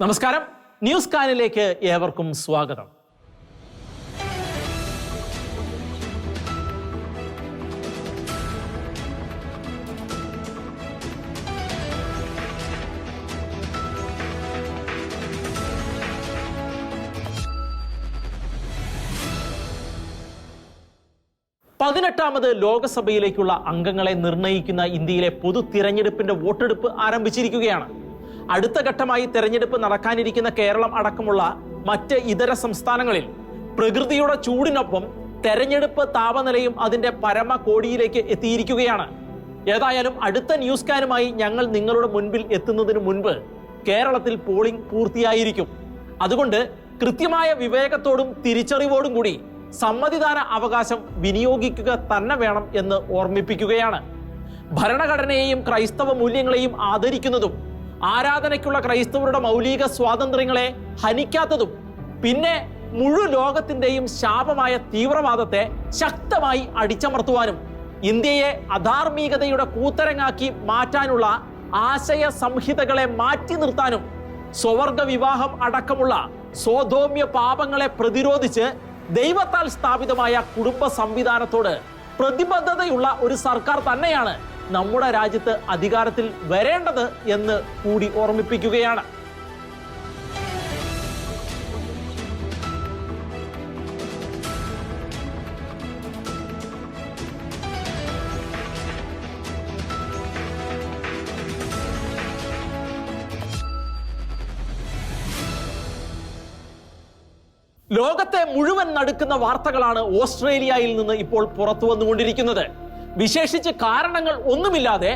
നമസ്കാരം. ന്യൂസ് കാനിലേക്ക് ഏവർക്കും സ്വാഗതം. പതിനെട്ടാമത് ലോകസഭയിലേക്കുള്ള അംഗങ്ങളെ നിർണയിക്കുന്ന ഇന്ത്യയിലെ പൊതു തിരഞ്ഞെടുപ്പിന്റെ വോട്ടെടുപ്പ് ആരംഭിച്ചിരിക്കുകയാണ്. അടുത്ത ഘട്ടമായി തെരഞ്ഞെടുപ്പ് നടക്കാനിരിക്കുന്ന കേരളം അടക്കമുള്ള മറ്റ് ഇതര സംസ്ഥാനങ്ങളിൽ പ്രകൃതിയുടെ ചൂടിനൊപ്പം തെരഞ്ഞെടുപ്പ് താപനിലയും അതിന്റെ പരമ കോടിയിലേക്ക് എത്തിയിരിക്കുകയാണ്. ഏതായാലും അടുത്ത ന്യൂസ് കാനുമായി ഞങ്ങൾ നിങ്ങളുടെ മുൻപിൽ എത്തുന്നതിന് മുൻപ് കേരളത്തിൽ പോളിംഗ് പൂർത്തിയായിരിക്കും. അതുകൊണ്ട് കൃത്യമായ വിവേകത്തോടും തിരിച്ചറിവോടും കൂടി സമ്മതിദാന അവകാശം വിനിയോഗിക്കുക തന്നെ വേണം എന്ന് ഓർമ്മിപ്പിക്കുകയാണ്. ഭരണഘടനയെയും ക്രൈസ്തവ മൂല്യങ്ങളെയും ആദരിക്കുന്നതും ആരാധനയ്ക്കുള്ള ക്രൈസ്തവരുടെ മൗലിക സ്വാതന്ത്ര്യങ്ങളെ ഹനിക്കാത്തതും പിന്നെ മുഴു ലോകത്തിന്റെയും ശാപമായ തീവ്രവാദത്തെ ശക്തമായി അടിച്ചമർത്തുവാനും ഇന്ത്യയെ അധാർമികതയുടെ കൂത്തരങ്ങാക്കി മാറ്റാനുള്ള ആശയ സംഹിതകളെ മാറ്റി നിർത്താനും സ്വവർഗ വിവാഹം അടക്കമുള്ള സ്വധോമ്യ പാപങ്ങളെ പ്രതിരോധിച്ച് ദൈവത്താൽ സ്ഥാപിതമായ കുടുംബ സംവിധാനത്തോട് പ്രതിബദ്ധതയുള്ള ഒരു സർക്കാർ തന്നെയാണ് നമ്മുടെ രാജ്യത്ത് അധികാരത്തിൽ വരേണ്ടത് എന്ന് കൂടി ഓർമ്മിപ്പിക്കുകയാണ്. ലോകത്തെ മുഴുവൻ നടക്കുന്ന വാർത്തകളാണ് ഓസ്ട്രേലിയയിൽ നിന്ന് ഇപ്പോൾ പുറത്തു വന്നുകൊണ്ടിരിക്കുന്നത്. വിശേഷിച്ച് കാരണങ്ങൾ ഒന്നുമില്ലാതെ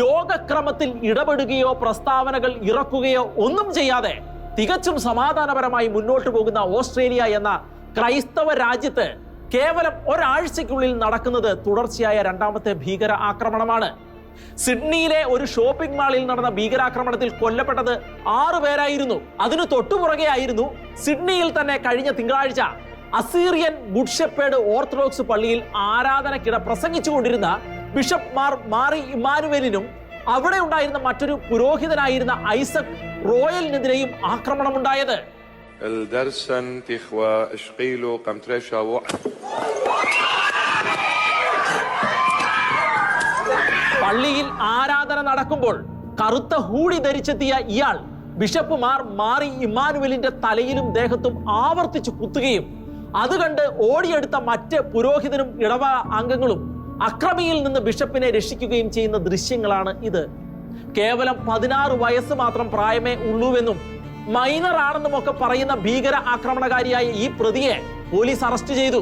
ലോകക്രമത്തിൽ ഇടപെടുകയോ പ്രസ്താവനകൾ ഇറക്കുകയോ ഒന്നും ചെയ്യാതെ തികച്ചും സമാധാനപരമായി മുന്നോട്ട് പോകുന്ന ഓസ്ട്രേലിയ എന്ന ക്രൈസ്തവ രാജ്യത്ത് കേവലം ഒരാഴ്ചയ്ക്കുള്ളിൽ നടക്കുന്നത് തുടർച്ചയായ രണ്ടാമത്തെ ഭീകര ആക്രമണമാണ്. സിഡ്നിയിലെ ഒരു ഷോപ്പിംഗ് മാളിൽ നടന്ന ഭീകരാക്രമണത്തിൽ കൊല്ലപ്പെട്ടത് ആറു പേരായിരുന്നു. അതിനു തൊട്ടുപുറകെ ആയിരുന്നു സിഡ്നിയിൽ തന്നെ കഴിഞ്ഞ തിങ്കളാഴ്ച അസീറിയൻ ഗുഡ് ഷെപ്പേഡ് ഓർത്തഡോക്സ് പള്ളിയിൽ ആരാധനക്കിട പ്രസംഗിച്ചുകൊണ്ടിരുന്ന ബിഷപ്പ് മാർ മാറി ഇമാനുവേലിനും അവിടെ ഉണ്ടായിരുന്ന മറ്റൊരു പുരോഹിതനായിരുന്ന ഐസക് റോയലിനെതിരെയും ആക്രമണമുണ്ടായത്. പള്ളിയിൽ ആരാധന നടക്കുമ്പോൾ കറുത്ത ഹൂടി ധരിച്ചെത്തിയ ഇയാൾ ബിഷപ്പുമാർ മാറി ഇമാനുവലിന്റെ തലയിലും ദേഹത്തും ആവർത്തിച്ചു കുത്തുകയും അത് കണ്ട് ഓടിയെടുത്ത മറ്റ് പുരോഹിതനും ഇടവ അംഗങ്ങളും അക്രമിയിൽ നിന്ന് ബിഷപ്പിനെ രക്ഷിക്കുകയും ചെയ്യുന്ന ദൃശ്യങ്ങളാണ് ഇത്. കേവലം പതിനാറ് വയസ്സ് മാത്രം പ്രായമേ ഉള്ളൂവെന്നും മൈനർ ആണെന്നും ഒക്കെ പറയുന്ന ഭീകര ആക്രമണകാരിയായ ഈ പ്രതിയെ പോലീസ് അറസ്റ്റ് ചെയ്തു.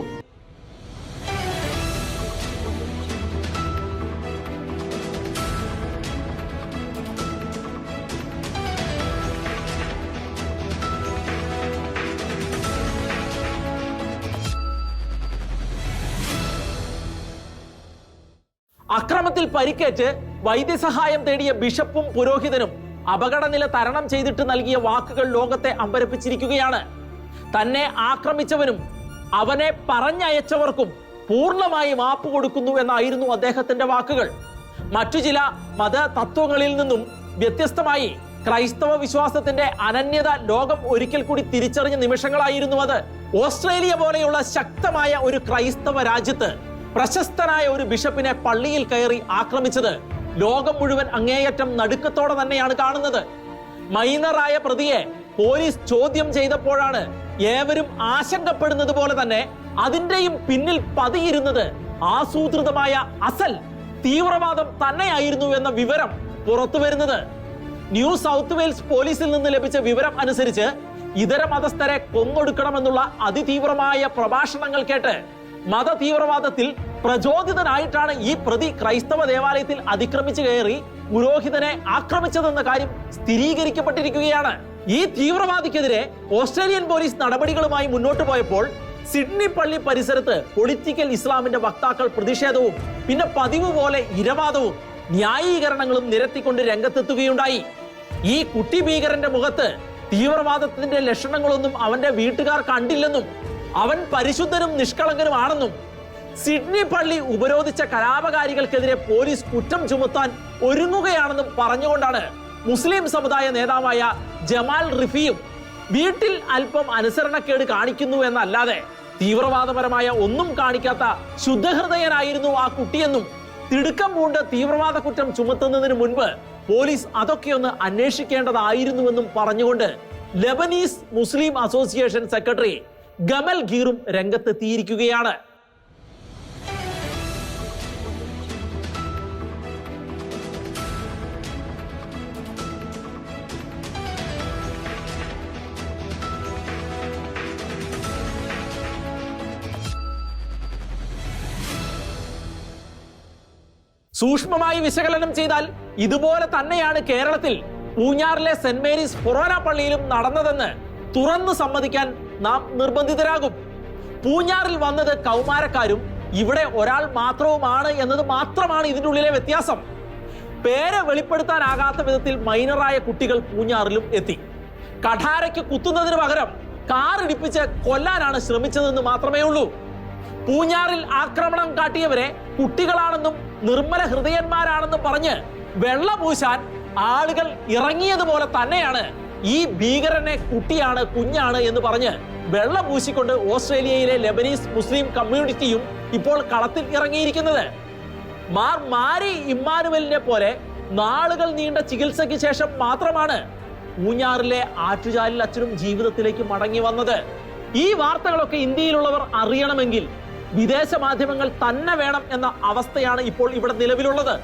അക്രമത്തിൽ പരിക്കേറ്റ് വൈദ്യസഹായം തേടിയ ബിഷപ്പും പുരോഹിതനും അപകടനില തരണം ചെയ്തിട്ട് നൽകിയ വാക്കുകൾ ലോകത്തെ അമ്പരപ്പിച്ചിരിക്കുകയാണ്. തന്നെ ആക്രമിച്ചവനും അവനെ പറഞ്ഞയച്ചവർക്കും പൂർണമായി മാപ്പ് കൊടുക്കുന്നു എന്നായിരുന്നു അദ്ദേഹത്തിന്റെ വാക്കുകൾ. മറ്റു ചില മത തത്വങ്ങളിൽ നിന്നും വ്യത്യസ്തമായി ക്രൈസ്തവ വിശ്വാസത്തിന്റെ അനന്യത ലോകം ഒരിക്കൽ കൂടി തിരിച്ചറിഞ്ഞ നിമിഷങ്ങളായിരുന്നു അത്. ഓസ്ട്രേലിയ പോലെയുള്ള ശക്തമായ ഒരു ക്രൈസ്തവ രാജ്യത്ത് പ്രശസ്തനായ ഒരു ബിഷപ്പിനെ പള്ളിയിൽ കയറി ആക്രമിച്ചത് ലോകം മുഴുവൻ അങ്ങേയറ്റം നടുക്കത്തോടെ തന്നെയാണ് കാണുന്നത്. മൈനറായ പ്രതിയെ പോലീസ് ചോദ്യം ചെയ്തപ്പോഴാണ് ഏവരും ആശങ്കപ്പെടുന്നത് പോലെ തന്നെ അതിന്റെയും പിന്നിൽ പതിയിരുന്നത് ആസൂത്രിതമായ അസൽ തീവ്രവാദം തന്നെയായിരുന്നു എന്ന വിവരം പുറത്തു വരുന്നത്. ന്യൂ സൗത്ത് വെയിൽസ് പോലീസിൽ നിന്ന് ലഭിച്ച വിവരം അനുസരിച്ച് ഇതര മതസ്ഥരെ കൊന്നൊടുക്കണമെന്നുള്ള അതിതീവ്രമായ പ്രഭാഷണങ്ങൾ കേട്ട് മത തീവ്രവാദത്തിൽ പ്രചോദിതനായിട്ടാണ് ഈ പ്രതി ക്രൈസ്തവ ദേവാലയത്തിൽ അതിക്രമിച്ചു കയറി പുരോഹിതനെ ആക്രമിച്ചതെന്ന കാര്യം സ്ഥിരീകരിക്കപ്പെട്ടിരിക്കുകയാണ്. ഈ തീവ്രവാദിക്കെതിരെ ഓസ്ട്രേലിയൻ പോലീസ് നടപടികളുമായി മുന്നോട്ട് പോയപ്പോൾ സിഡ്നി പള്ളി പരിസരത്ത് പൊളിറ്റിക്കൽ ഇസ്ലാമിന്റെ വക്താക്കൾ പ്രതിഷേധവും പിന്നെ പതിവ് പോലെ ഇരവാദവും ന്യായീകരണങ്ങളും നിരത്തിക്കൊണ്ട് രംഗത്തെത്തുകയുണ്ടായി. ഈ കുട്ടി ഭീകരന്റെ മുഖത്ത് തീവ്രവാദത്തിന്റെ ലക്ഷണങ്ങളൊന്നും അവന്റെ വീട്ടുകാർ കണ്ടില്ലെന്നും അവൻ പരിശുദ്ധനും നിഷ്കളങ്കനുമാണെന്നും സിഡ്നി പള്ളി ഉപരോധിച്ച കലാപകാരികൾക്കെതിരെ പോലീസ് കുറ്റം ചുമത്താൻ ഒരുങ്ങുകയാണെന്നും പറഞ്ഞുകൊണ്ടാണ് മുസ്ലിം സമുദായ നേതാവായ ജമാൽ റിഫിയും വീട്ടിൽ അല്പം അനുസരണക്കേട് കാണിക്കുന്നു എന്നല്ലാതെ തീവ്രവാദപരമായ ഒന്നും കാണിക്കാത്ത ശുദ്ധഹൃദയനായിരുന്നു ആ കുട്ടിയെന്നും തിടുക്കം പൂണ്ട് തീവ്രവാദ കുറ്റം ചുമത്തുന്നതിന് മുൻപ് പോലീസ് അതൊക്കെ അതൊക്കെയൊന്ന് അന്വേഷിക്കേണ്ടതായിരുന്നുവെന്നും പറഞ്ഞുകൊണ്ട് Lebanese Muslim association secretary Gamal ഗീറും രംഗത്തെത്തിയിരിക്കുകയാണ്. സൂക്ഷ്മമായി വിശകലനം ചെയ്താൽ ഇതുപോലെ തന്നെയാണ് കേരളത്തിൽ പൂഞ്ഞാറിലെ സെന്റ് മേരീസ് ഫൊറോന പള്ളിയിലും നടന്നതെന്ന് തുറന്നു സമ്മതിക്കാൻ നാം നിർബന്ധിതരാകും. പൂഞ്ഞാറിൽ വന്നത് കൗമാരക്കാരും ഇവിടെ ഒരാൾ മാത്രവുമാണ് എന്നത് മാത്രമാണ് ഇതിന്റെ ഉള്ളിലെ വ്യത്യാസം. പേര് വെളിപ്പെടുത്താനാകാത്ത വിധത്തിൽ മൈനറായ കുട്ടികൾ പൂഞ്ഞാറിലും എത്തി. കഠാരയ്ക്ക് കുത്തുന്നതിന് പകരം കാറിടിപ്പിച്ച് കൊല്ലാനാണ് ശ്രമിച്ചതെന്ന് മാത്രമേ ഉള്ളൂ. പൂഞ്ഞാറിൽ ആക്രമണം കാട്ടിയവരെ കുട്ടികളാണെന്നും നിർമ്മല ഹൃദയന്മാരാണെന്നും പറഞ്ഞ് വെള്ളപൂശാൻ ആളുകൾ ഇറങ്ങിയതുപോലെ തന്നെയാണ്. ഈ ഭീകരനെ കുട്ടിയാണ് കുഞ്ഞാണ് എന്ന് പറഞ്ഞ് വെള്ളം പൂശിക്കൊണ്ട് ഓസ്ട്രേലിയയിലെ ലെബനീസ് മുസ്ലിം കമ്മ്യൂണിറ്റിയും ഇപ്പോൾ കളത്തിൽ ഇറങ്ങിയിരിക്കുന്നത്. മാർ മാരി ഇമ്മാനുവലിനെ പോലെ നാളുകൾ നീണ്ട ചികിത്സയ്ക്ക് ശേഷം മാത്രമാണ് ഊഞ്ഞാറിലെ ആറ്റുചാലിൽ അച്ഛനും ജീവിതത്തിലേക്ക് മടങ്ങി വന്നത്. ഈ വാർത്തകളൊക്കെ ഇന്ത്യയിലുള്ളവർ അറിയണമെങ്കിൽ വിദേശ മാധ്യമങ്ങൾ തന്നെ വേണം എന്ന അവസ്ഥയാണ് ഇപ്പോൾ ഇവിടെ നിലവിലുള്ളത്.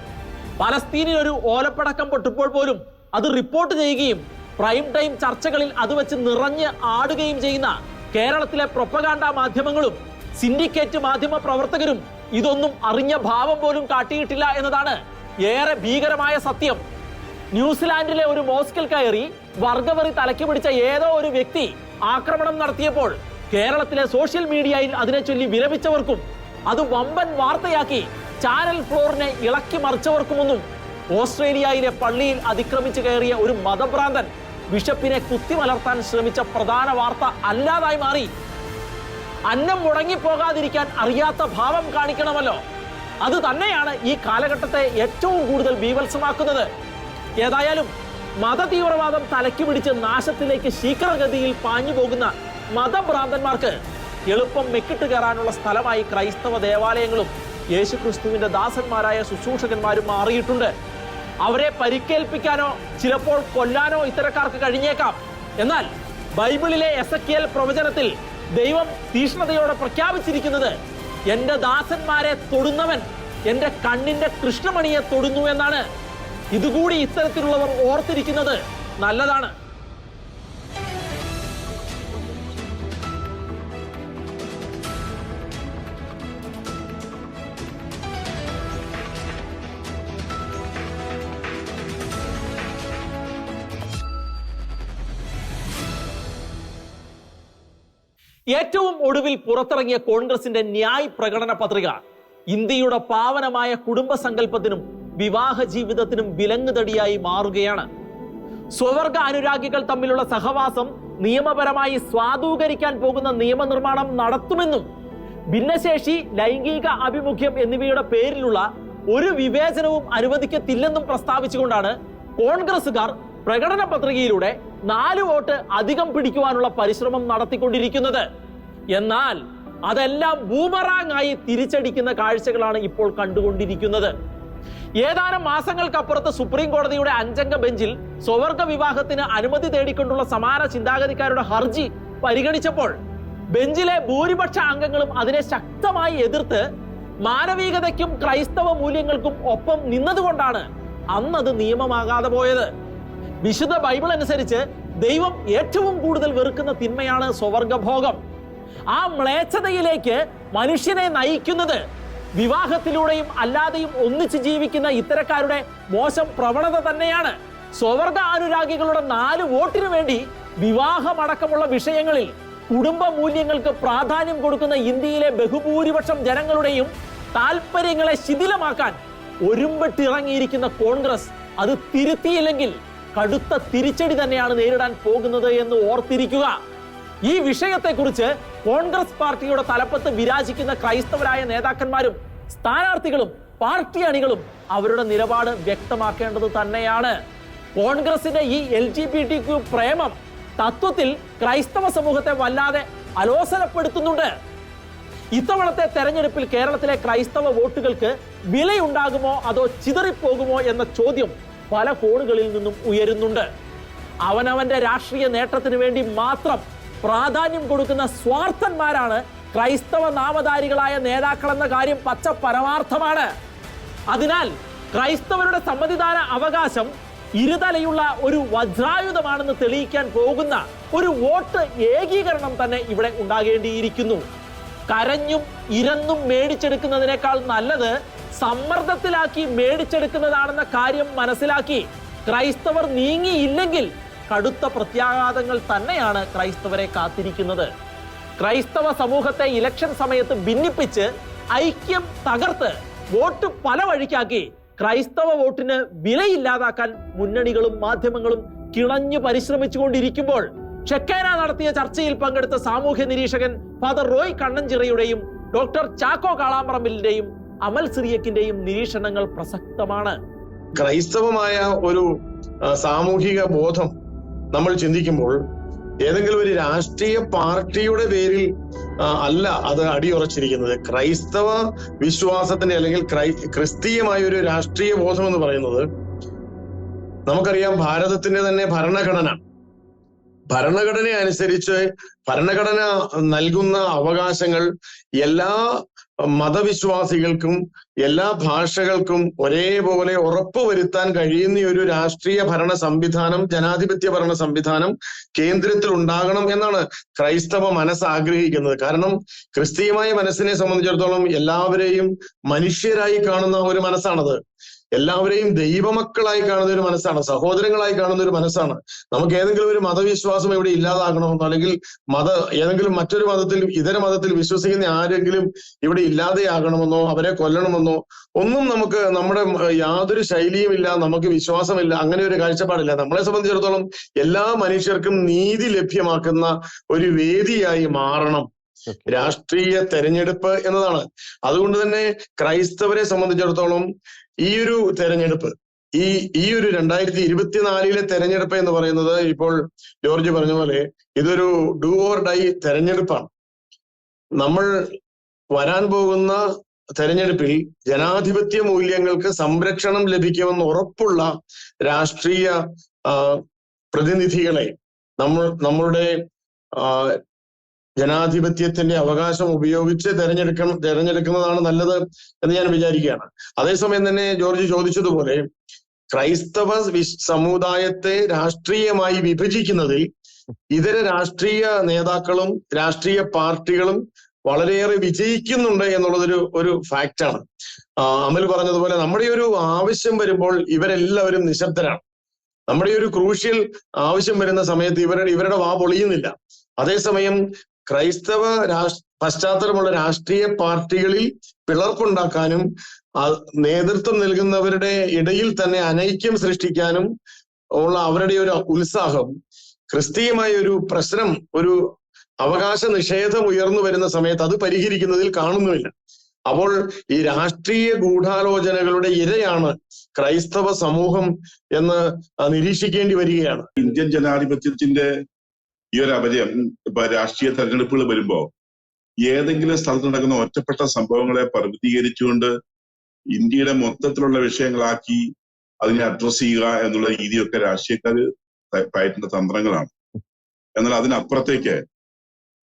പലസ്തീനിൽ ഒരു ഓലപ്പടക്കം പൊട്ടുമ്പോൾ പോലും അത് റിപ്പോർട്ട് ചെയ്യുകയും പ്രൈം ടൈം ചർച്ചകളിൽ അത് വെച്ച് നിറഞ്ഞ് ആടുകയും ചെയ്യുന്ന കേരളത്തിലെ പ്രൊപ്പഗാണ്ട മാധ്യമങ്ങളും സിൻഡിക്കേറ്റ് മാധ്യമ പ്രവർത്തകരും ഇതൊന്നും അറിഞ്ഞ ഭാവം പോലും കാട്ടിയിട്ടില്ല എന്നതാണ് ഏറെ ഭീകരമായ സത്യം. ന്യൂസിലാൻഡിലെ ഒരു മോസ്കിൽ കയറി വർഗവറി തലയ്ക്ക് പിടിച്ച ഏതോ ഒരു വ്യക്തി ആക്രമണം നടത്തിയപ്പോൾ കേരളത്തിലെ സോഷ്യൽ മീഡിയയിൽ അതിനെ ചൊല്ലി വിരമിച്ചവർക്കും അത് വമ്പൻ വാർത്തയാക്കി ചാനൽ ഫ്ലോറിനെ ഇളക്കി മറിച്ചവർക്കുമൊന്നും ഓസ്ട്രേലിയയിലെ പള്ളിയിൽ അതിക്രമിച്ചു കയറിയ ഒരു മതഭ്രാന്തൻ ബിഷപ്പിനെ കുത്തിമലർത്താൻ ശ്രമിച്ച പ്രധാന വാർത്ത അല്ലാതായി മാറി. അന്നം മുടങ്ങിപ്പോകാതിരിക്കാൻ അറിയാത്ത ഭാവം കാണിക്കണമല്ലോ. അത് തന്നെയാണ് ഈ കാലഘട്ടത്തെ ഏറ്റവും കൂടുതൽ ബീവത്സമാക്കുന്നത് ഏതായാലും മതതീവ്രവാദം തലയ്ക്ക് പിടിച്ച് നാശത്തിലേക്ക് ശീഘ്രഗതിയിൽ പാഞ്ഞു പോകുന്ന മതഭ്രാന്തന്മാർക്ക് എളുപ്പം മെക്കിട്ട് കയറാനുള്ള സ്ഥലമായി ക്രൈസ്തവ ദേവാലയങ്ങളും യേശുക്രിസ്തുവിന്റെ ദാസന്മാരായ ശുശ്രൂഷകന്മാരും മാറിയിട്ടുണ്ട്. അവരെ പരിക്കേൽപ്പിക്കാനോ ചിലപ്പോൾ കൊല്ലാനോ ഇത്തരക്കാർക്ക് കഴിഞ്ഞേക്കാം. എന്നാൽ ബൈബിളിലെ എസക്കിയൽ പ്രവചനത്തിൽ ദൈവം തീഷ്ണതയോടെ പ്രഖ്യാപിച്ചിരിക്കുന്നത് എന്റെ ദാസന്മാരെ തൊടുന്നവൻ എന്റെ കണ്ണിന്റെ കൃഷ്ണമണിയെ തൊടുന്നു എന്നാണ്. ഇതുകൂടി ഇത്തരത്തിലുള്ളവർ ഓർത്തിരിക്കുന്നത് നല്ലതാണ്. ഏറ്റവും ഒടുവിൽ പുറത്തിറങ്ങിയ കോൺഗ്രസിന്റെ ന്യായ് പ്രകടന പത്രിക. ഇന്ത്യയുടെ പാവനമായ കുടുംബ സങ്കല്പത്തിനും വിവാഹ ജീവിതത്തിനും വിലങ്ങുതടിയായി മാറുകയാണ്. സ്വവർഗ അനുരാഗികൾ തമ്മിലുള്ള സഹവാസം നിയമപരമായി സ്വാധൂകരിക്കാൻ പോകുന്ന നിയമനിർമ്മാണം നടത്തുമെന്നും ഭിന്നശേഷി ലൈംഗിക അഭിമുഖ്യം എന്നിവയുടെ പേരിലുള്ള ഒരു വിവേചനവും അനുവദിക്കത്തില്ലെന്നും പ്രസ്താവിച്ചുകൊണ്ടാണ് കോൺഗ്രസുകാർ പ്രകടന പത്രികയിലൂടെ നാല് വോട്ട് അധികം പിടിക്കുവാനുള്ള പരിശ്രമം നടത്തിക്കൊണ്ടിരിക്കുന്നത്. എന്നാൽ അതെല്ലാം ബൂമറാങ് ആയി തിരിച്ചടിക്കുന്ന കാഴ്ചകളാണ് ഇപ്പോൾ കണ്ടുകൊണ്ടിരിക്കുന്നത്. ഏതാനും മാസങ്ങൾക്കപ്പുറത്ത് സുപ്രീം കോടതിയുടെ അഞ്ചംഗ ബെഞ്ചിൽ സ്വവർഗ വിവാഹത്തിന് അനുമതി തേടിക്കൊണ്ടുള്ള സമാന ചിന്താഗതിക്കാരുടെ ഹർജി പരിഗണിച്ചപ്പോൾ ബെഞ്ചിലെ ഭൂരിപക്ഷ അംഗങ്ങളും അതിനെ ശക്തമായി എതിർത്ത് മാനവികതയ്ക്കും ക്രൈസ്തവ മൂല്യങ്ങൾക്കും ഒപ്പം നിന്നതുകൊണ്ടാണ് അന്നത് നിയമമാകാതെ പോയത്. വിശുദ്ധ ബൈബിൾ അനുസരിച്ച് ദൈവം ഏറ്റവും കൂടുതൽ വെറുക്കുന്ന തിന്മയാണ് സ്വവർഗഭോഗം. ആ മ്ലേച്ഛതയിലേക്ക് മനുഷ്യനെ നയിക്കുന്നത്. വിവാഹത്തിലൂടെയും അല്ലാതെയും ഒന്നിച്ച് ജീവിക്കുന്ന ഇത്തരക്കാരുടെ മോശം പ്രവണത തന്നെയാണ്. സ്വവർഗ അനുരാഗികളുടെ നാല് വോട്ടിനു വേണ്ടി വിവാഹമടക്കമുള്ള വിഷയങ്ങളിൽ കുടുംബ മൂല്യങ്ങൾക്ക് പ്രാധാന്യം കൊടുക്കുന്ന ഇന്ത്യയിലെ ബഹുഭൂരിപക്ഷം ജനങ്ങളുടെയും താല്പര്യങ്ങളെ ശിഥിലമാക്കാൻ ഒരുമ്പെട്ടിറങ്ങിയിരിക്കുന്ന കോൺഗ്രസ് അത് തിരുത്തിയില്ലെങ്കിൽ കടുത്ത തിരിച്ചടി തന്നെയാണ് നേരിടാൻ പോകുന്നത് എന്ന് ഓർത്തിരിക്കുക. ഈ വിഷയത്തെക്കുറിച്ച് കോൺഗ്രസ് പാർട്ടിയുടെ തലപ്പത്ത് വിരാജിക്കുന്ന ക്രൈസ്തവരായ നേതാക്കന്മാരും സ്ഥാനാർത്ഥികളും പാർട്ടി അണികളും അവരുടെ നിലപാട് വ്യക്തമാക്കേണ്ടത് തന്നെയാണ്. കോൺഗ്രസിന്റെ ഈ L G B T Q പ്രേമം തത്വത്തിൽ ക്രൈസ്തവ സമൂഹത്തെ വല്ലാതെ അലോസനപ്പെടുത്തുന്നുണ്ട് ഇത്തവണത്തെ തെരഞ്ഞെടുപ്പിൽ കേരളത്തിലെ ക്രൈസ്തവ വോട്ടുകൾക്ക് വിലയുണ്ടാകുമോ അതോ ചിതറിപ്പോകുമോ എന്ന ചോദ്യം പല കോണുകളിൽ നിന്നും ഉയരുന്നുണ്ട്. അവനവന്റെ രാഷ്ട്രീയ നേട്ടത്തിന് വേണ്ടി മാത്രം പ്രാധാന്യം കൊടുക്കുന്ന സ്വാർത്ഥന്മാരാണ് ക്രൈസ്തവ നാമധാരികളായ നേതാക്കളെന്ന കാര്യം പച്ച പരമാർത്ഥമാണ്. അതിനാൽ ക്രൈസ്തവരുടെ സമ്മതിദാന അവകാശം ഇരുതലയുള്ള ഒരു വജ്രായുധമാണെന്ന് തെളിയിക്കാൻ പോകുന്ന ഒരു വോട്ട് ഏകീകരണം തന്നെ ഇവിടെ ഉണ്ടാകേണ്ടിയിരിക്കുന്നു. കരഞ്ഞും ഇരന്നും മേടിച്ചെടുക്കുന്നതിനേക്കാൾ നല്ലത് സമ്മർദ്ദത്തിലാക്കി മേടിച്ചെടുക്കുന്നതാണെന്ന കാര്യം മനസ്സിലാക്കി ക്രൈസ്തവർ നീങ്ങിയില്ലെങ്കിൽ കടുത്ത പ്രത്യാഘാതങ്ങൾ തന്നെയാണ് ക്രൈസ്തവരെ കാത്തിരിക്കുന്നത്. ക്രൈസ്തവ സമൂഹത്തെ ഇലക്ഷൻ സമയത്ത് ഭിന്നിപ്പിച്ച് ഐക്യം തകർത്ത് വോട്ട് പല വഴിക്കാക്കി ക്രൈസ്തവ വോട്ടിന് വിലയില്ലാതാക്കാൻ മുന്നണികളും മാധ്യമങ്ങളും കിണഞ്ഞു പരിശ്രമിച്ചുകൊണ്ടിരിക്കുമ്പോൾ ഷെക്കേന നടത്തിയ ചർച്ചയിൽ പങ്കെടുത്ത സാമൂഹ്യ നിരീക്ഷകൻ ഫാദർ റോയ് കണ്ണഞ്ചിറയുടെയും ഡോക്ടർ ചാക്കോ കാളാമ്പറമ്പിലിന്റെയും അമൽ സിറിയക്കിന്റെയും നിരീക്ഷണങ്ങൾ പ്രസക്തമാണ്. ക്രൈസ്തവമായ ഒരു സാമൂഹിക ബോധം നമ്മൾ ചിന്തിക്കുമ്പോൾ ഏതെങ്കിലും ഒരു രാഷ്ട്രീയ പാർട്ടിയുടെ പേരിൽ അല്ല അത് അടിയുറച്ചിരിക്കുന്നത്. ക്രൈസ്തവ വിശ്വാസത്തിന്റെ അല്ലെങ്കിൽ ക്രൈ ക്രിസ്തീയമായ ഒരു രാഷ്ട്രീയ ബോധം എന്ന് പറയുന്നത് നമുക്കറിയാം ഭാരതത്തിന്റെ തന്നെ ഭരണഘടന. ഭരണഘടന അനുസരിച്ച് ഭരണഘടന നൽകുന്ന അവകാശങ്ങൾ എല്ലാ മതവിശ്വാസികൾക്കും എല്ലാ ഭാഷകൾക്കും ഒരേപോലെ ഉറപ്പുവരുത്താൻ കഴിയുന്ന ഒരു രാഷ്ട്രീയ ഭരണ സംവിധാനം ജനാധിപത്യ ഭരണ സംവിധാനം കേന്ദ്രത്തിൽ ഉണ്ടാകണം എന്നാണ് ക്രൈസ്തവ മനസ്സ് ആഗ്രഹിക്കുന്നത്. കാരണം ക്രിസ്തീയമായ മനസ്സിനെ സംബന്ധിച്ചിടത്തോളം എല്ലാവരെയും മനുഷ്യരായി കാണുന്ന ഒരു മനസ്സാണത്. എല്ലാവരെയും ദൈവമക്കളായി കാണുന്ന ഒരു മനസ്സാണ് സഹോദരങ്ങളായി കാണുന്ന ഒരു മനസ്സാണ്. നമുക്ക് ഏതെങ്കിലും ഒരു മതവിശ്വാസം ഇവിടെ ഇല്ലാതാകണമെന്നോ അല്ലെങ്കിൽ മത ഏതെങ്കിലും മറ്റൊരു മതത്തിൽ ഇതര മതത്തിൽ വിശ്വസിക്കുന്ന ആരെങ്കിലും ഇവിടെ ഇല്ലാതെയാകണമെന്നോ അവരെ കൊല്ലണമെന്നോ ഒന്നും നമുക്ക് നമ്മുടെ യാതൊരു ശൈലിയും ഇല്ല നമുക്ക് വിശ്വാസമില്ല അങ്ങനെ ഒരു കാഴ്ചപ്പാടില്ല. നമ്മളെ സംബന്ധിച്ചിടത്തോളം എല്ലാ മനുഷ്യർക്കും നീതി ലഭ്യമാക്കുന്ന ഒരു വേദിയായി മാറണം. രാഷ്ട്രീയ തെരഞ്ഞെടുപ്പ് എന്നതാണ്. അതുകൊണ്ട് തന്നെ ക്രൈസ്തവരെ സംബന്ധിച്ചിടത്തോളം ഈ ഒരു തെരഞ്ഞെടുപ്പ് ഈ ഈ ഒരു രണ്ടായിരത്തി ഇരുപത്തിനാലിലെ തെരഞ്ഞെടുപ്പ് എന്ന് പറയുന്നത് ഇപ്പോൾ ജോർജ് പറഞ്ഞ പോലെ ഇതൊരു ഡു ഓർ ഡൈ തെരഞ്ഞെടുപ്പാണ്. നമ്മൾ വരാൻ പോകുന്ന തെരഞ്ഞെടുപ്പിൽ ജനാധിപത്യ മൂല്യങ്ങൾക്ക് സംരക്ഷണം ലഭിക്കുമെന്ന് ഉറപ്പുള്ള രാഷ്ട്രീയ പ്രതിനിധികളെ നമ്മൾ നമ്മളുടെ ജനാധിപത്യത്തിന്റെ അവകാശം ഉപയോഗിച്ച് തെരഞ്ഞെടുക്കണം തെരഞ്ഞെടുക്കുന്നതാണ് നല്ലത് എന്ന് ഞാൻ വിചാരിക്കുകയാണ്. അതേസമയം തന്നെ ജോർജ് ചോദിച്ചതുപോലെ ക്രൈസ്തവ സമുദായത്തെ രാഷ്ട്രീയമായി വിഭജിക്കുന്നതിൽ ഇതര രാഷ്ട്രീയ നേതാക്കളും രാഷ്ട്രീയ പാർട്ടികളും വളരെയേറെ വിജയിക്കുന്നുണ്ട് എന്നുള്ളതൊരു ഒരു ഫാക്റ്റാണ്. അമൽ പറഞ്ഞതുപോലെ നമ്മുടെ ഒരു ആവശ്യം വരുമ്പോൾ ഇവരെല്ലാവരും നിശബ്ദരാണ്. നമ്മുടെ ഒരു ക്രൂഷ്യൽ ആവശ്യം വരുന്ന സമയത്ത് ഇവരുടെ ഇവരുടെ വാ പൊളിയുന്നില്ല. അതേസമയം ക്രൈസ്തവ പശ്ചാത്തലമുള്ള രാഷ്ട്രീയ പാർട്ടികളിൽ പിളർപ്പുണ്ടാക്കാനും നേതൃത്വം നൽകുന്നവരുടെ ഇടയിൽ തന്നെ അനൈക്യം സൃഷ്ടിക്കാനും ഉള്ള അവരുടെ ഒരു ഉത്സാഹം ക്രിസ്തീയമായ ഒരു പ്രശ്നം ഒരു അവകാശ നിഷേധം ഉയർന്നു വരുന്ന സമയത്ത് അത് പരിഹരിക്കുന്നതിൽ കാണുന്നുമില്ല. അപ്പോൾ ഈ രാഷ്ട്രീയ ഗൂഢാലോചനകളുടെ ഇരയാണ് ക്രൈസ്തവ സമൂഹം എന്ന് നിരീക്ഷിക്കേണ്ടി വരികയാണ്. ഇന്ത്യൻ ജനാധിപത്യത്തിന്റെ ഈ ഒരു അപജയം ഇപ്പൊ രാഷ്ട്രീയ തെരഞ്ഞെടുപ്പുകൾ വരുമ്പോ ഏതെങ്കിലും സ്ഥലത്ത് നടക്കുന്ന ഒറ്റപ്പെട്ട സംഭവങ്ങളെ പ്രതികരിച്ചുകൊണ്ട് ഇന്ത്യയുടെ മൊത്തത്തിലുള്ള വിഷയങ്ങളാക്കി അതിനെ അഡ്രസ് ചെയ്യുക എന്നുള്ള രീതിയൊക്കെ രാഷ്ട്രീയക്കാര് പ- പയറ്റുന്ന തന്ത്രങ്ങളാണ്. എന്നാൽ അതിനപ്പുറത്തേക്ക്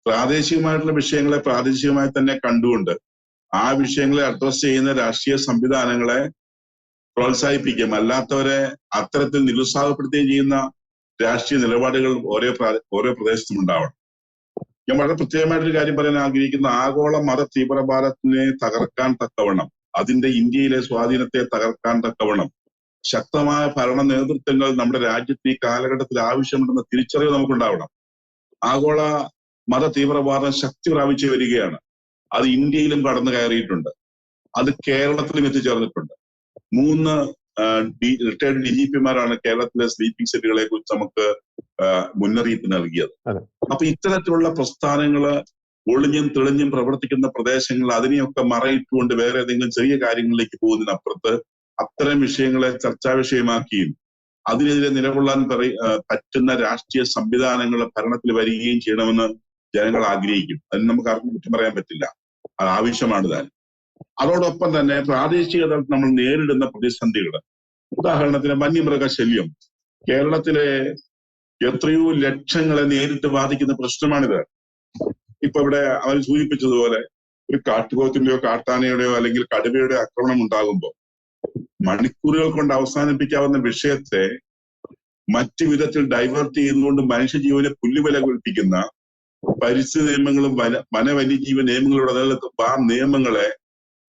പ്രാദേശികമായിട്ടുള്ള വിഷയങ്ങളെ പ്രാദേശികമായി തന്നെ കണ്ടുകൊണ്ട് ആ വിഷയങ്ങളെ അഡ്രസ് ചെയ്യുന്ന രാഷ്ട്രീയ സംവിധാനങ്ങളെ പ്രോത്സാഹിപ്പിക്കുകയും അല്ലാത്തവരെ അത്തരത്തിൽ നിരുത്സാഹപ്പെടുത്തുകയും ചെയ്യുന്ന രാഷ്ട്രീയ നിലപാടുകൾ ഓരോ ഓരോ പ്രദേശത്തും ഉണ്ടാവണം. ഞാൻ വളരെ പ്രത്യേകമായിട്ടൊരു കാര്യം പറയാൻ ആഗ്രഹിക്കുന്ന. ആഗോള മത തീവ്രവാദത്തിനെ തകർക്കാൻ തക്കവണ്ണം അതിന്റെ ഇന്ത്യയിലെ സ്വാധീനത്തെ തകർക്കാൻ തക്കവണ്ണം ശക്തമായ ഭരണ നേതൃത്വങ്ങൾ നമ്മുടെ രാജ്യത്ത് ഈ കാലഘട്ടത്തിൽ ആവശ്യമുണ്ടെന്ന തിരിച്ചറിവ് നമുക്കുണ്ടാവണം. ആഗോള മത തീവ്രവാദം ശക്തി പ്രാപിച്ചു വരികയാണ്. അത് ഇന്ത്യയിലും കടന്നു കയറിയിട്ടുണ്ട് അത് കേരളത്തിലും എത്തിച്ചേർന്നിട്ടുണ്ട്. മൂന്ന് റിട്ടയർഡ് ഡി ജി പിമാരാണ് കേരളത്തിലെ സ്ലീപ്പിംഗ് സെല്ലുകളെ കുറിച്ച് നമുക്ക് മുന്നറിയിപ്പ് നൽകിയത്. അപ്പൊ ഇത്തരത്തിലുള്ള പ്രസ്ഥാനങ്ങൾ ഒളിഞ്ഞും തെളിഞ്ഞും പ്രവർത്തിക്കുന്ന പ്രദേശങ്ങൾ അതിനെയൊക്കെ മറയിട്ടുകൊണ്ട് വേറെ ഏതെങ്കിലും ചെറിയ കാര്യങ്ങളിലേക്ക് പോകുന്നതിനപ്പുറത്ത് അത്തരം വിഷയങ്ങളെ ചർച്ചാ വിഷയമാക്കിയും അതിനെതിരെ നിലകൊള്ളാൻ പറയ പറ്റുന്ന രാഷ്ട്രീയ സംവിധാനങ്ങൾ ഭരണത്തിൽ വരികയും ചെയ്യണമെന്ന് ജനങ്ങൾ ആഗ്രഹിക്കും. അതിന് നമുക്ക് ആർക്കും കുറ്റം പറയാൻ പറ്റില്ല. അത് ആവശ്യമാണ് താൻ. അതോടൊപ്പം തന്നെ പ്രാദേശിക തലത്തിൽ നമ്മൾ നേരിടുന്ന പ്രതിസന്ധികൾ. ഉദാഹരണത്തിന് വന്യമൃഗശല്യം. കേരളത്തിലെ എത്രയോ ലക്ഷങ്ങളെ നേരിട്ട് ബാധിക്കുന്ന പ്രശ്നമാണിത്. ഇപ്പൊ ഇവിടെ അവർ സൂചിപ്പിച്ചതുപോലെ ഒരു കാട്ടുപോത്തിന്റെയോ കാട്ടാനയുടെയോ അല്ലെങ്കിൽ കടുവയുടെ ആക്രമണം ഉണ്ടാകുമ്പോൾ മണിക്കൂറുകൾ കൊണ്ട് അവസാനിപ്പിക്കാവുന്ന വിഷയത്തെ മറ്റു വിധത്തിൽ ഡൈവേർട്ട് ചെയ്തുകൊണ്ട് മനുഷ്യജീവനെ പുല്ലുവില കുൽപ്പിക്കുന്ന പരിസ്ഥിതി നിയമങ്ങളും വന വനവന്യജീവ നിയമങ്ങളുടെ നിലനിൽക്കുന്ന ആ നിയമങ്ങളെ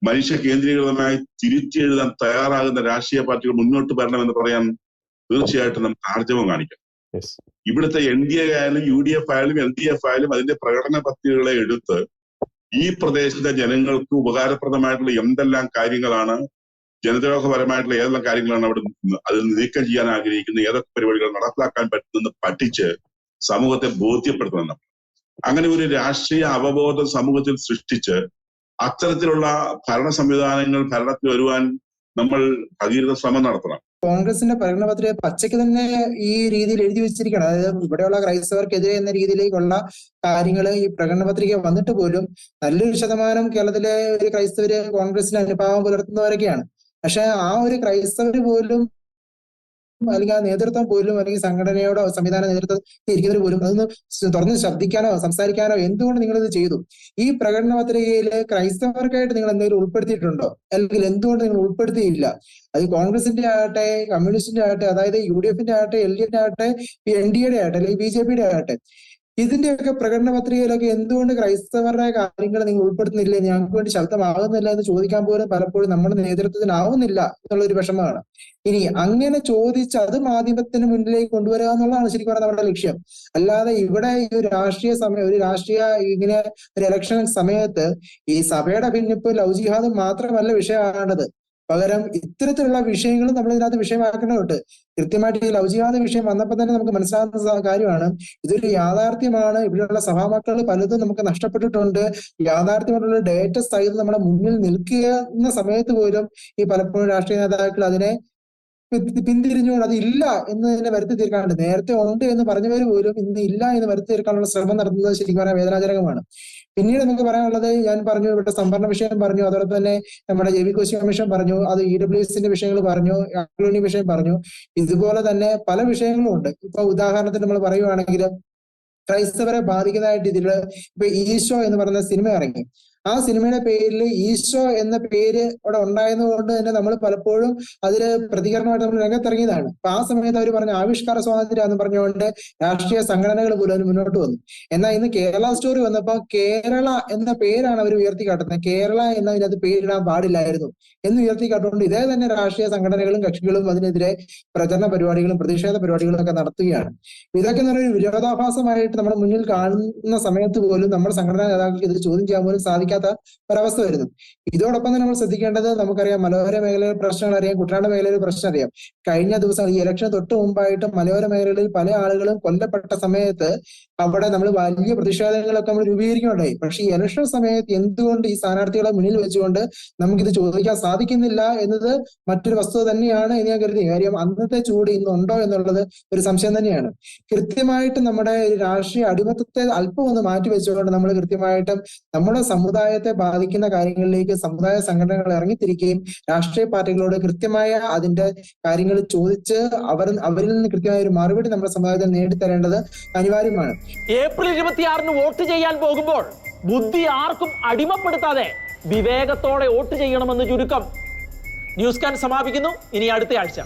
മനുഷ്യ കേന്ദ്രീകൃതമായി തിരിച്ചെഴുതാൻ തയ്യാറാകുന്ന രാഷ്ട്രീയ പാർട്ടികൾ മുന്നോട്ട് വരണമെന്ന് പറയാൻ തീർച്ചയായിട്ടും നമുക്ക് ആർജവം കാണിക്കാം. ഇവിടുത്തെ എൻ ഡി എ ആയാലും യു ഡി എഫ് ആയാലും എൽ ഡി എഫ് ആയാലും അതിന്റെ പ്രകടന പത്രികകളെ എടുത്ത് ഈ പ്രദേശത്തെ ജനങ്ങൾക്ക് ഉപകാരപ്രദമായിട്ടുള്ള എന്തെല്ലാം കാര്യങ്ങളാണ് ജനദ്രോഹപരമായിട്ടുള്ള ഏതെല്ലാം കാര്യങ്ങളാണ് അവിടെ അതിൽ നീക്കം ചെയ്യാൻ ആഗ്രഹിക്കുന്ന ഏതൊക്കെ പരിപാടികൾ നടപ്പിലാക്കാൻ പറ്റുമെന്ന് പഠിച്ച് സമൂഹത്തെ ബോധ്യപ്പെടുത്തണം. അങ്ങനെ ഒരു രാഷ്ട്രീയ അവബോധം സമൂഹത്തിൽ സൃഷ്ടിച്ച് അത്തരത്തിലുള്ള ഭരണ സംവിധാനങ്ങൾ ഭരണത്തിൽ വരുവാൻ നമ്മൾ ഭഗീരഥ ശ്രമം നടത്തണം. കോൺഗ്രസിന്റെ പ്രകടനപത്രിക പച്ചയ്ക്ക് തന്നെ ഈ രീതിയിൽ എഴുതി വെച്ചിരിക്കണം അതായത് ഇവിടെയുള്ള ക്രൈസ്തവർക്കെതിരെ എന്ന രീതിയിലേക്കുള്ള കാര്യങ്ങൾ ഈ പ്രകടന പത്രിക വന്നിട്ട് പോലും നല്ലൊരു ശതമാനം കേരളത്തിലെ ഒരു ക്രൈസ്തവര് കോൺഗ്രസിന് അനുഭാവം പുലർത്തുന്നവരൊക്കെയാണ്. പക്ഷെ ആ ഒരു ക്രൈസ്തവര് പോലും അല്ലെങ്കിൽ ആ നേതൃത്വം പോലും അല്ലെങ്കിൽ സംഘടനയോടോ സംവിധാന നേതൃത്വം ഇരിക്കുന്നവർ പോലും അതൊന്ന് തുറന്ന് ശബ്ദിക്കാനോ സംസാരിക്കാനോ എന്തുകൊണ്ട് നിങ്ങൾ ഇത് ചെയ്തു? ഈ പ്രകടന പത്രികയിൽ ക്രൈസ്തവർക്കായിട്ട് നിങ്ങൾ എന്തെങ്കിലും ഉൾപ്പെടുത്തിയിട്ടുണ്ടോ? അല്ലെങ്കിൽ എന്തുകൊണ്ട് നിങ്ങൾ ഉൾപ്പെടുത്തിയില്ല? അത് കോൺഗ്രസിന്റെ ആകട്ടെ കമ്മ്യൂണിസ്റ്റിന്റെ ആകട്ടെ അതായത് യു ഡി എഫിന്റെ ആകട്ടെ എൽ ഡി എഫിന്റെ ആകട്ടെ എൻ ഡി എയുടെ ആകട്ടെ അല്ലെങ്കിൽ ബി ജെ പിയുടെ ആകട്ടെ. ഇതിന്റെയൊക്കെ പ്രകടന പത്രികയിലൊക്കെ എന്തുകൊണ്ട് ക്രൈസ്തവരുടെ കാര്യങ്ങൾ നിങ്ങൾ ഉൾപ്പെടുത്തുന്നില്ല? ഞങ്ങൾക്ക് വേണ്ടി ശബ്ദമാകുന്നില്ല എന്ന് ചോദിക്കാൻ പോലും പലപ്പോഴും നമ്മുടെ നേതൃത്വത്തിനാവുന്നില്ല എന്നുള്ള ഒരു വിഷമമാണ്. ഇനി അങ്ങനെ ചോദിച്ച് അത് മാധ്യമത്തിന് മുന്നിലേക്ക് കൊണ്ടുവരിക എന്നുള്ളതാണ് ശരിക്കും പറഞ്ഞാൽ നമ്മുടെ ലക്ഷ്യം. അല്ലാതെ ഇവിടെ ഈ ഒരു രാഷ്ട്രീയ സമയം ഒരു രാഷ്ട്രീയ ഇങ്ങനെ ഒരു ഇലക്ഷൻ സമയത്ത് ഈ സഭയുടെ ഭിന്നിപ്പ് ലവ് മാത്രമല്ല വിഷയമാകേണ്ടത്. പകരം ഇത്തരത്തിലുള്ള വിഷയങ്ങളും നമ്മൾ ഇതിനകത്ത് വിഷയമാക്കേണ്ടതുണ്ട്. കൃത്യമായിട്ട് ഈ ലവ് വിഷയം വന്നപ്പോൾ തന്നെ നമുക്ക് മനസ്സിലാകുന്ന കാര്യമാണ്. ഇതൊരു യാഥാർത്ഥ്യമാണ്. ഇവിടെയുള്ള സഭാമക്കൾ പലതും നമുക്ക് നഷ്ടപ്പെട്ടിട്ടുണ്ട്. യാഥാർത്ഥ്യമായിട്ടുള്ള ഡേറ്റ സഹിതം നമ്മുടെ മുന്നിൽ നിൽക്കുന്ന സമയത്ത് പോലും ഈ പലപ്പോഴും രാഷ്ട്രീയ നേതാക്കൾ അതിനെ പിന്തിരിഞ്ഞുകൊണ്ട് അത് ഇല്ല എന്ന് തന്നെ വരുത്തി തീർക്കാനുണ്ട്. നേരത്തെ ഉണ്ട് എന്ന് പറഞ്ഞവർ പോലും ഇന്ന് ഇല്ല എന്ന് വരുത്തി തീർക്കാനുള്ള ശ്രമം നടത്തുന്നത് ശരിക്കും പറയാൻ വേദനാജനകമാണ്. പിന്നീട് നമുക്ക് പറയാനുള്ളത് ഞാൻ പറഞ്ഞു ഇവിടെ സംഭരണ വിഷയം പറഞ്ഞു അതോടൊപ്പം തന്നെ നമ്മുടെ ജെ വി കോശി കമ്മീഷൻ പറഞ്ഞു അത് ഇ ഡബ്ല്യു എസിന്റെ വിഷയങ്ങൾ പറഞ്ഞു ആക്ലോണി വിഷയം പറഞ്ഞു. ഇതുപോലെ തന്നെ പല വിഷയങ്ങളും ഉണ്ട്. ഇപ്പൊ ഉദാഹരണത്തിന് നമ്മൾ പറയുവാണെങ്കിൽ ക്രൈസ്തവരെ ബാധിക്കുന്നതായിട്ട് ഇതിൽ ഇപ്പൊ ഈശോ എന്ന് പറയുന്ന സിനിമ ഇറങ്ങി. ആ സിനിമയുടെ പേരിൽ ഈശോ എന്ന പേര് അവിടെ ഉണ്ടായതുകൊണ്ട് തന്നെ നമ്മൾ പലപ്പോഴും അതിൽ പ്രതികരണമായിട്ട് നമ്മൾ രംഗത്തിറങ്ങിയതാണ്. അപ്പൊ ആ സമയത്ത് അവർ പറഞ്ഞ ആവിഷ്കാര സ്വാതന്ത്ര്യം എന്ന് പറഞ്ഞുകൊണ്ട് രാഷ്ട്രീയ സംഘടനകൾ പോലും മുന്നോട്ട് വന്നു. എന്നാൽ ഇന്ന് കേരള സ്റ്റോറി വന്നപ്പോൾ കേരള എന്ന പേരാണ് അവർ ഉയർത്തി കാട്ടുന്നത് കേരള എന്നതിനകത്ത് പേരിടാൻ പാടില്ലായിരുന്നു എന്ന് ഉയർത്തി കാട്ടുകൊണ്ട് ഇതേ തന്നെ രാഷ്ട്രീയ സംഘടനകളും കക്ഷികളും അതിനെതിരെ പ്രചരണ പരിപാടികളും പ്രതിഷേധ പരിപാടികളും ഒക്കെ നടത്തുകയാണ്. ഇതൊക്കെ എന്ന് ഒരു വിരോധാഭാസമായിട്ട് നമ്മുടെ മുന്നിൽ കാണുന്ന സമയത്ത് പോലും നമ്മുടെ സംഘടനാ നേതാക്കൾക്ക് ഇത് ചോദ്യം ചെയ്യാൻ പോലും സാധിക്കാത്ത ഒരവസ്ഥ വരുന്നു ഇതോടൊപ്പം തന്നെ നമ്മൾ ശ്രദ്ധിക്കേണ്ടത് നമുക്കറിയാം മലയോര മേഖലയിൽ പ്രശ്നങ്ങൾ അറിയാം കുട്ടനാട് മേഖലയിൽ പ്രശ്നം അറിയാം. കഴിഞ്ഞ ദിവസം ഈ ഇലക്ഷൻ തൊട്ട് മുമ്പായിട്ട് മലയോര മേഖലകളിൽ പല ആളുകളും കൊല്ലപ്പെട്ട സമയത്ത് അവിടെ നമ്മൾ വലിയ പ്രതിഷേധങ്ങളൊക്കെ നമ്മൾ രൂപീകരിക്കുന്നുണ്ടായി. പക്ഷെ ഈ ഇലക്ഷൻ സമയത്ത് എന്തുകൊണ്ട് ഈ സ്ഥാനാർത്ഥികളെ മുന്നിൽ വെച്ചുകൊണ്ട് നമുക്കിത് ചോദിക്കാൻ സാധിക്കുന്നില്ല എന്നത് മറ്റൊരു വസ്തുത തന്നെയാണ് എന്ന് ഞാൻ കരുതി കാര്യം അന്നത്തെ ചൂട് ഇന്നുണ്ടോ എന്നുള്ളത് ഒരു സംശയം തന്നെയാണ്. കൃത്യമായിട്ട് നമ്മുടെ രാഷ്ട്രീയ അടിമത്തത്തെ അല്പം ഒന്ന് മാറ്റി വെച്ചുകൊണ്ട് നമ്മൾ കൃത്യമായിട്ടും നമ്മുടെ സമുദായത്തെ ബാധിക്കുന്ന കാര്യങ്ങളിലേക്ക് സമുദായ സംഘടനകൾ ഇറങ്ങിത്തിരിക്കുകയും രാഷ്ട്രീയ പാർട്ടികളോട് കൃത്യമായ അതിന്റെ കാര്യങ്ങൾ ചോദിച്ച് അവർ അവരിൽ നിന്ന് കൃത്യമായ ഒരു മറുപടി നമ്മുടെ സമുദായത്തിൽ നേടിത്തരേണ്ടത് അനിവാര്യമാണ്. ഏപ്രിൽ ഇരുപത്തിയാറിന് വോട്ട് ചെയ്യാൻ പോകുമ്പോൾ ബുദ്ധി ആർക്കും അടിമപ്പെടുത്താതെ വിവേകത്തോടെ വോട്ട് ചെയ്യണമെന്ന് ചുരുക്കം. ന്യൂസ് കാൻ സമാപിക്കുന്നു. ഇനി അടുത്ത ആഴ്ച.